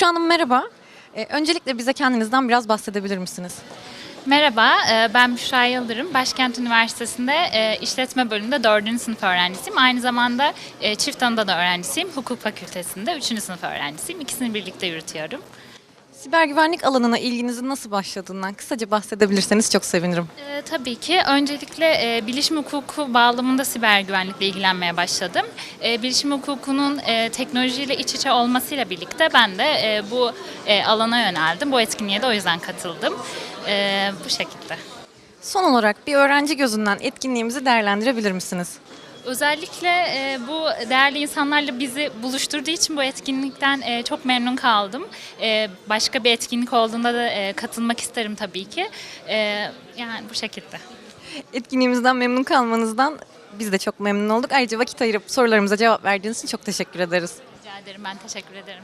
Büşra Hanım merhaba. Ee, öncelikle bize kendinizden biraz bahsedebilir misiniz? Merhaba, e, ben Büşra Yıldırım. Başkent Üniversitesi'nde e, işletme bölümünde 4. sınıf öğrencisiyim. Aynı zamanda e, çift anıda da öğrencisiyim. Hukuk fakültesinde 3. sınıf öğrencisiyim. İkisini birlikte yürütüyorum. Siber güvenlik alanına ilginizin nasıl başladığından kısaca bahsedebilirseniz çok sevinirim. E, tabii ki öncelikle e, bilişim hukuku bağlamında siber güvenlikle ilgilenmeye başladım. E, bilişim hukukunun e, teknolojiyle iç içe olmasıyla birlikte ben de e, bu e, alana yöneldim. Bu etkinliğe de o yüzden katıldım. E, bu şekilde. Son olarak bir öğrenci gözünden etkinliğimizi değerlendirebilir misiniz? Özellikle e, bu değerli insanlarla bizi buluşturduğu için bu etkinlikten e, çok memnun kaldım. E, başka bir etkinlik olduğunda da e, katılmak isterim tabii ki. E, yani bu şekilde. Etkinliğimizden memnun kalmanızdan biz de çok memnun olduk. Ayrıca vakit ayırıp sorularımıza cevap verdiğiniz için çok teşekkür ederiz. Rica ederim ben teşekkür ederim.